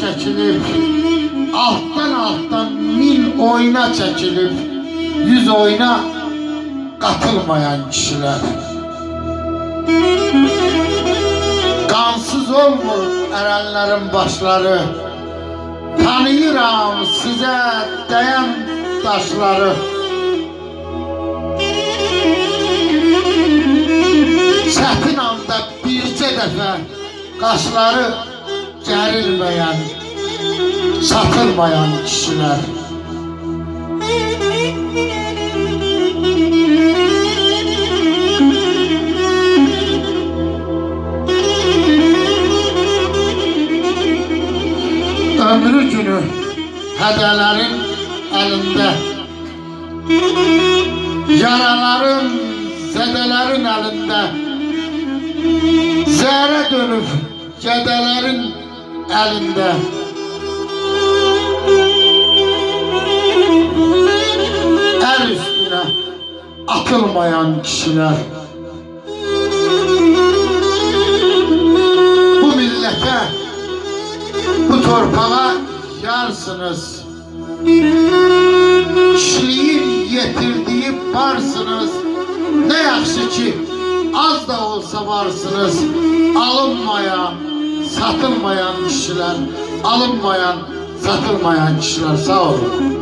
çəkilib, altdan altdan min oyuna çəkilib, yüz oyuna qatılmayan kişilər. Qansız olmur ərənlərin başları, tanıyıram sizə dəyən daşları. Çətin anda bircə dəfə qaşları gərilməyən, satılmayan kişilər. Ömrü günü hədələrin əlində Yaraların, zədələrin əlində Zərə dönüb gədələrin əlində Əl üstünə atılmayan kişilər Bu millətə, bu torpağa yarsınız. Kişiliğin getirdiği varsınız. Ne yaxşı ki az da olsa varsınız. Alınmayan, satılmayan kişiler Alınmayan, satılmayan kişiler. Sağ olun